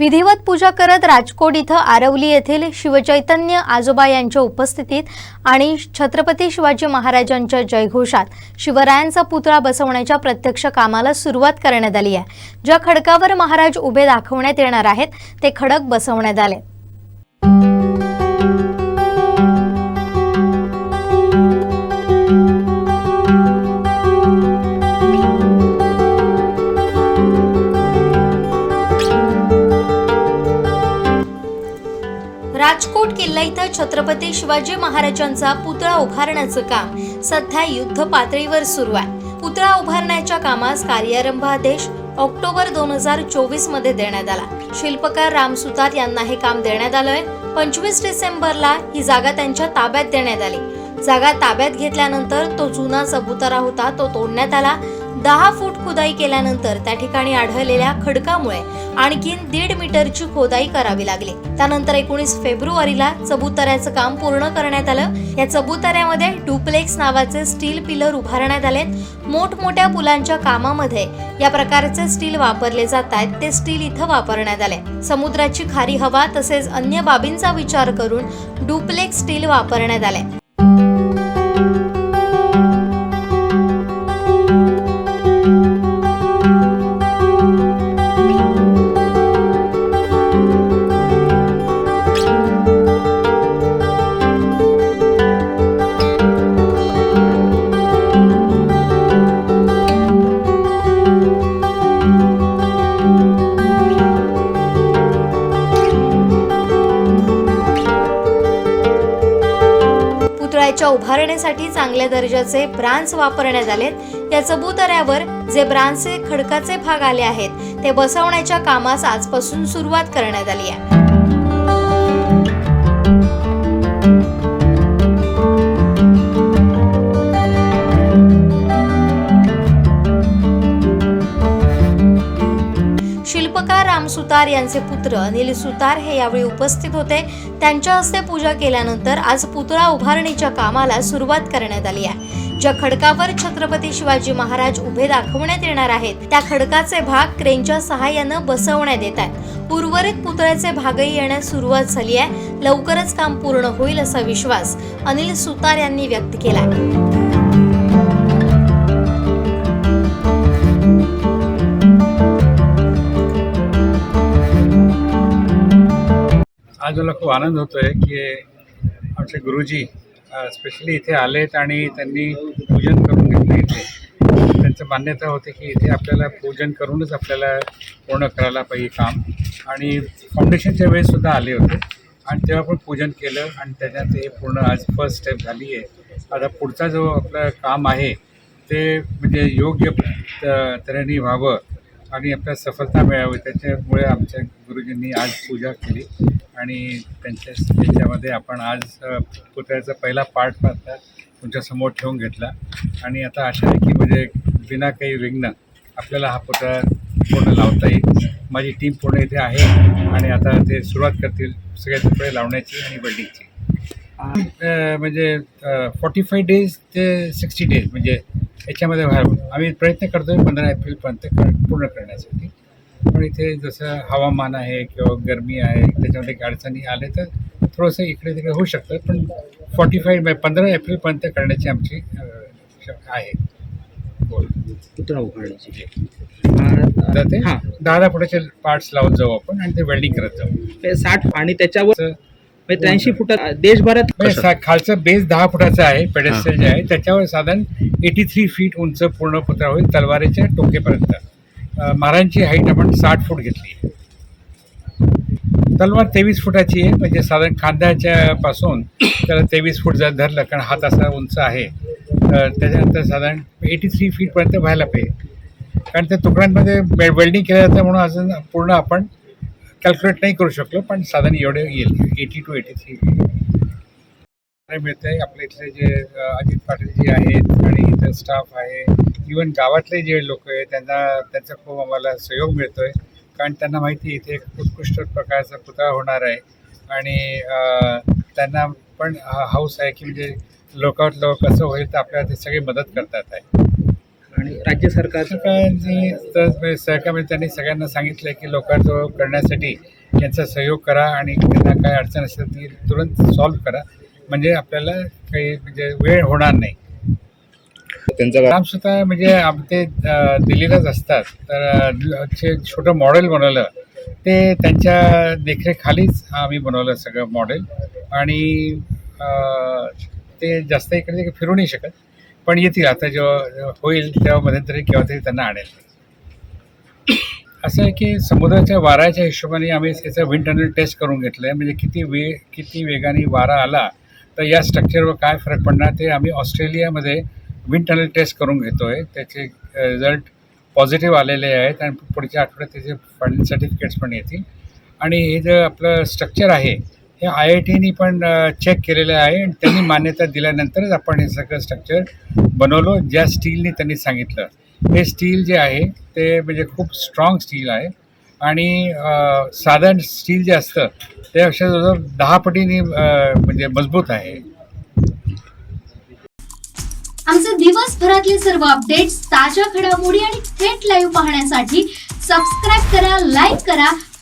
विधिवत पूजा करत राजकोट इथं आरवली येथील शिवचैतन्य आजोबा यांच्या उपस्थितीत आणि छत्रपती शिवाजी महाराजांच्या जयघोषात शिवरायांचा पुतळा बसवण्याच्या प्रत्यक्ष कामाला सुरुवात करण्यात आली आहे. ज्या खडकावर महाराज उभे दाखवण्यात येणार आहेत ते खडक बसवण्यात आले. राजकोट किल्ला इथं छत्रपती शिवाजी महाराजांचा पुतळा उभारण्याचं काम सध्या युद्ध पातळीवर सुरू आहे. पुतळा उभारण्याच्या कामास कार्यारंभ आदेश ऑक्टोबर दोन हजार चोवीसमध्ये देण्यात आला. शिल्पकार राम सुतार यांना हे काम देण्यात आलंय. पंचवीस डिसेंबरला ही जागा त्यांच्या ताब्यात देण्यात आली. जागा ताब्यात घेतल्यानंतर तो जुना चबुतारा होता तो तोडण्यात आला. दहा फूट खुदाई केल्यानंतर त्या ठिकाणी आढळलेल्या खडकामुळे आणखीन दीड मीटरची खोदाई करावी लागली. त्यानंतर एकोणीस फेब्रुवारीला चबुतऱ्याचं काम पूर्ण करण्यात आलं. या चबुतऱ्यामध्ये डुप्लेक्स नावाचे स्टील पिलर उभारण्यात आले मोठमोठ्या पुलांच्या कामामध्ये या प्रकारचे स्टील वापरले जात आहेत ते स्टील इथं वापरण्यात आले. समुद्राची खारी हवा तसेच अन्य बाबींचा विचार करून डुप्लेक्स स्टील वापरण्यात आले. पुतळ्याच्या उभारणीसाठी चांगल्या दर्जाचे ब्रांच वापरण्यात आलेत. या चबुतऱ्यावर जे ब्रांचचे खडकाचे भाग आले आहेत ते बसवण्याच्या कामास आजपासून सुरुवात करण्यात आली आहे. सुतार यांचे पुत्र अनिल सुतार हे यावेळी उपस्थित होते. त्यांच्या हस्ते पूजा केल्यानंतर आज पुतळा उभारणीच्या कामाला सुरुवात करण्यात आली आहे. ज्या खडकावर छत्रपती शिवाजी महाराज उभे दाखवण्यात येणार आहेत त्या खडकाचे भाग क्रेनच्या सहाय्यानं बसवण्यात येत आहेत. उर्वरित पुतळ्याचे भागही येण्यास सुरुवात झाली आहे. लवकरच काम पूर्ण होईल असा विश्वास अनिल सुतार यांनी व्यक्त केला आज मला खूप आनंद होतो आहे की आमचे गुरुजी स्पेशली इथे आलेत आणि त्यांनी पूजन करून घेतलं इथे. त्यांचं मान्यता होते की इथे आपल्याला पूजन करूनच आपल्याला पूर्ण करायला पाहिजे काम. आणि फाउंडेशनच्या वेळेससुद्धा आले होते. आणि तेव्हा पण पूजन केलं आणि त्याच्यात हे पूर्ण आज फर्स्ट स्टेप झाली आहे आता पुढचा जो आपलं काम आहे ते म्हणजे योग्य त- तऱ्हेने व्हावं. आणि आपल्याला सफलता मिळावी त्याच्यामुळे आमच्या गुरुजींनी आज पूजा केली. आणि त्यांच्या त्याच्यामध्ये आपण आज पुतळ्याचा पहिला पार्ट आता तुमच्यासमोर ठेवून घेतला. आणि आता आशा आहे की म्हणजे बिना काही विघ्न आपल्याला हा पुतळा पूर्ण लावता येईल. माझी टीम पूर्ण इथे आहे आणि आता ते सुरुवात करतील सगळे तुकडे लावण्याची आणि बिल्डिंगची म्हणजे फॉर्टी फाय डेज ते सिक्स्टी डेज म्हणजे याच्यामध्ये व्हावं आम्ही प्रयत्न करतो आहे पंधरा एप्रिलपर्यंत पूर्ण करण्यासाठी. पण इथे जसं हवामान आहे किंवा गरमी आहे त्याच्यामध्ये काही अडचणी आले तर थोडंसं इकडे तिकडे होऊ शकतं. पण फॉर्टी फाईव्ह पंधरा एप्रिलपर्यंत करण्याची आमची आहे. तर ते? दहा दहा फुटाचे पार्ट्स लावत जाऊ आपण आणि ते वेल्डिंग करत जाऊ. ते साठ आणि त्याच्यावर म्हणजे त्र्याऐंशी फुटात देशभरात म्हणजे? सा- खालचा बेस दहा फुटाचा आहे पेडेस्टल जे आहे. त्याच्यावर साधारण एटी थ्री फीट उंच पूर्ण पुतळा होईल तलवारीच्या टोकेपर्यंत. अं, महाराजांची हाईट आपण साठ फूट घेतली आहे. तलवार तेवीस फुटाची आहे म्हणजे साधारण खांद्याच्या पासून त्याला तेवीस फूट जर धरलं कारण हात असा उंच आहे तर त्याच्यानंतर साधारण एटी थ्री फीटपर्यंत व्हायला पाहिजे. कारण त्या तुकड्यांमध्ये वेल्डिंग केलं जातं म्हणून अजून पूर्ण आपण कॅल्क्युलेट नाही करू शकलो पण साधारण एवढे येईल. एटी टू एटी थ्री मिळतं आहे आपल्या इथले जे अजित पाटील जे आहेत आणि इतर स्टाफ आहे इवन गावातले जे लोक आहेत त्यांना त्यांचा खूप आम्हाला सहयोग मिळतो आहे कारण त्यांना माहिती आहे इथे एक उत्कृष्ट प्रकारचा पुतळा होणार आहे. आणि त्यांना पण हाऊस आहे की म्हणजे लोकात लोक कसं होईल तर आपल्याला ते सगळे मदत करतात आहे. आणि राज्य सरकार? सरकारने तर म्हणजे सरकारमध्ये त्यांनी सगळ्यांना सांगितलं की लोकांजवळ करण्यासाठी यांचा सहयोग करा आणि त्यांना काय अडचण असेल ती तुरंत सॉल्व्ह करा. म्हणजे आपल्याला काही म्हणजे वेळ होणार नाही. त्यांचा रामसुद्धा म्हणजे आम ते दिल्लीलाच असतात. तर छोटं मॉडेल बनवलं ते त्यांच्या देखरेखालीच आम्ही बनवलं सगळं मॉडेल. आणि ते जास्त इकडे फिरू नाही शकत. पण येतील. आता जेव्हा होईल तेव्हा मध्यंतरी केव्हा तरी त्यांना आणेल. असं आहे की समुद्राच्या वाऱ्याच्या हिशोबाने आम्ही त्याचं विंड टनल टेस्ट करून घेतलं आहे म्हणजे किती वे किती वेगाने वारा आला तर या स्ट्रक्चरवर काय फरक पडणार ते आम्ही ऑस्ट्रेलियामध्ये विंड टनल टेस्ट करून घेतो आहे त्याचे रिझल्ट पॉझिटिव्ह आलेले आहेत आणि पुढच्या आठवड्यात त्याचे फंड सर्टिफिकेट्स पण येतील. आणि हे जे आपलं स्ट्रक्चर आहे हे आय आय टीनी पण चेक केलेलं आहे आणि त्यांनी मान्यता दिल्यानंतरच आपण हे सगळं स्ट्रक्चर बनवलो. ज्या स्टीलने त्यांनी सांगितलं. हे स्टील जे आहे ते म्हणजे खूप स्ट्रॉंग स्टील आहे. आणि साधारण स्टील जे असतं त्यापेक्षा जवळजवळ दहा पटीने म्हणजे मजबूत आहे. आमचे दिवसभरातले सर्व अपडेट्स ताज्या घडामोडी आणि थेट लाईव्ह पाहण्यासाठी सबस्क्राईब करा लाईक करा